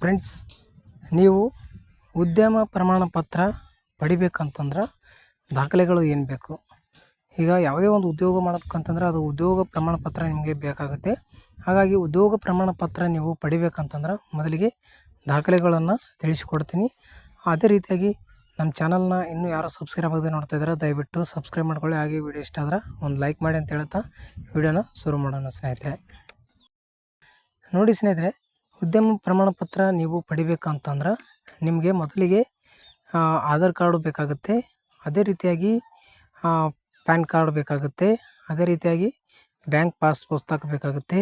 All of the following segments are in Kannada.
ಫ್ರೆಂಡ್ಸ್ ನೀವು ಉದ್ಯಮ ಪ್ರಮಾಣ ಪತ್ರ ಪಡಿಬೇಕಂತಂದ್ರೆ ದಾಖಲೆಗಳು ಏನು ಬೇಕು? ಈಗ ಯಾವುದೇ ಒಂದು ಉದ್ಯೋಗ ಮಾಡಬೇಕಂತಂದ್ರೆ ಅದು ಉದ್ಯೋಗ ಪ್ರಮಾಣ ಪತ್ರ ನಿಮಗೆ ಬೇಕಾಗುತ್ತೆ. ಹಾಗಾಗಿ ಉದ್ಯೋಗ ಪ್ರಮಾಣ ಪತ್ರ ನೀವು ಪಡಿಬೇಕಂತಂದ್ರೆ ಮೊದಲಿಗೆ ದಾಖಲೆಗಳನ್ನು ತಿಳಿಸಿಕೊಡ್ತೀನಿ. ಅದೇ ರೀತಿಯಾಗಿ ನಮ್ಮ ಚಾನಲ್ನ ಇನ್ನೂ ಯಾರು ಸಬ್ಸ್ಕ್ರೈಬ್ ಆಗದೆ ನೋಡ್ತಾ ಇದ್ದಾರೆ ದಯವಿಟ್ಟು ಸಬ್ಸ್ಕ್ರೈಬ್ ಮಾಡ್ಕೊಳ್ಳಿ. ಹಾಗೆ ವಿಡಿಯೋ ಇಷ್ಟ ಆದ್ರೆ ಒಂದು ಲೈಕ್ ಮಾಡಿ ಅಂತ ಹೇಳ್ತಾ ವಿಡಿಯೋನ ಶುರು ಮಾಡೋಣ ಸ್ನೇಹಿತರೆ. ನೋಡಿ ಸ್ನೇಹಿತರೆ ಉದ್ಯಮ ಪ್ರಮಾಣ ಪತ್ರ ನೀವು ಪಡಿಬೇಕಂತಂದ್ರೆ ನಿಮಗೆ ಮೊದಲಿಗೆ ಆಧಾರ್ ಕಾರ್ಡು ಬೇಕಾಗುತ್ತೆ. ಅದೇ ರೀತಿಯಾಗಿ ಪ್ಯಾನ್ ಕಾರ್ಡ್ ಬೇಕಾಗುತ್ತೆ. ಅದೇ ರೀತಿಯಾಗಿ ಬ್ಯಾಂಕ್ ಪಾಸ್ ಪುಸ್ತಕ ಬೇಕಾಗುತ್ತೆ.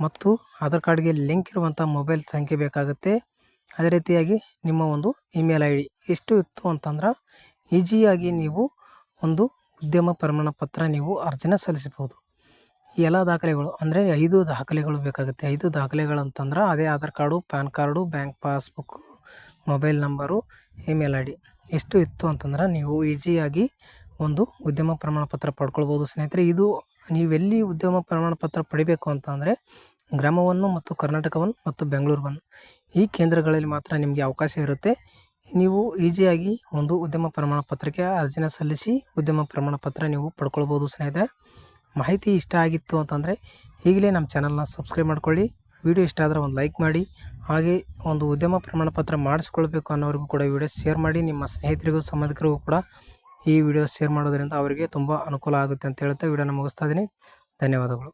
ಮತ್ತು ಆಧಾರ್ ಕಾರ್ಡ್ಗೆ ಲಿಂಕ್ ಇರುವಂಥ ಮೊಬೈಲ್ ಸಂಖ್ಯೆ ಬೇಕಾಗುತ್ತೆ. ಅದೇ ರೀತಿಯಾಗಿ ನಿಮ್ಮ ಒಂದು ಇಮೇಲ್ ಐ ಡಿ ಎಷ್ಟು ಇತ್ತು ಅಂತಂದ್ರೆ ಈಜಿಯಾಗಿ ನೀವು ಒಂದು ಉದ್ಯಮ ಪ್ರಮಾಣ ಪತ್ರ ನೀವು ಅರ್ಜಿನ ಸಲ್ಲಿಸಬಹುದು. ಎಲ್ಲ ದಾಖಲೆಗಳು ಅಂದರೆ ಐದು ದಾಖಲೆಗಳು ಬೇಕಾಗುತ್ತೆ. ಐದು ದಾಖಲೆಗಳು ಅಂತಂದ್ರೆ ಅದೇ Aadhaar card, PAN card, bank passbook, mobile number, email I D ಎಷ್ಟು ಇತ್ತು ಅಂತಂದ್ರೆ ನೀವು ಈಸಿಯಾಗಿ ಒಂದು ಉದ್ಯಮ ಪ್ರಮಾಣ ಪತ್ರ ಪಡ್ಕೊಳ್ಬೋದು. ಸ್ನೇಹಿತರೆ, ಇದು ನೀವೆಲ್ಲಿ ಉದ್ಯಮ ಪ್ರಮಾಣ ಪತ್ರ ಪಡಿಬೇಕು ಅಂತಂದರೆ ಗ್ರಾಮವನ್ನು ಮತ್ತು ಕರ್ನಾಟಕವನ್ನು ಮತ್ತು ಬೆಂಗಳೂರನ್ನು ಈ ಕೇಂದ್ರಗಳಲ್ಲಿ ಮಾತ್ರ ನಿಮಗೆ ಅವಕಾಶ ಇರುತ್ತೆ. ನೀವು ಈಸಿಯಾಗಿ ಒಂದು ಉದ್ಯಮ ಪ್ರಮಾಣ ಪತ್ರಕ್ಕೆ ಅರ್ಜಿನ ಸಲ್ಲಿಸಿ ಉದ್ಯಮ ಪ್ರಮಾಣ ಪತ್ರ ನೀವು ಪಡ್ಕೊಳ್ಬೋದು ಸ್ನೇಹಿತರೆ. ಮಾಹಿತಿ ಇಷ್ಟ ಆಗಿತ್ತು ಅಂತಂದರೆ ಈಗಲೇ ನಮ್ಮ ಚಾನಲ್ನ ಸಬ್ಸ್ಕ್ರೈಬ್ ಮಾಡ್ಕೊಳ್ಳಿ. ವಿಡಿಯೋ ಇಷ್ಟ ಆದರೆ ಒಂದು ಲೈಕ್ ಮಾಡಿ. ಹಾಗೆ ಒಂದು ಉದ್ಯಮ ಪ್ರಮಾಣ ಪತ್ರ ಮಾಡಿಸ್ಕೊಳ್ಬೇಕು ಅನ್ನೋರಿಗೂ ಕೂಡ ವಿಡಿಯೋ ಶೇರ್ ಮಾಡಿ. ನಿಮ್ಮ ಸ್ನೇಹಿತರಿಗೂ, ಸಂಬಂಧಿಕರಿಗೂ ಕೂಡ ಈ ವಿಡಿಯೋ ಶೇರ್ ಮಾಡೋದರಿಂದ ಅವರಿಗೆ ತುಂಬ ಅನುಕೂಲ ಆಗುತ್ತೆ ಅಂತ ಹೇಳ್ತಾ ವಿಡಿಯೋನ ಮುಗಿಸ್ತಾ ಇದ್ದೀನಿ. ಧನ್ಯವಾದಗಳು.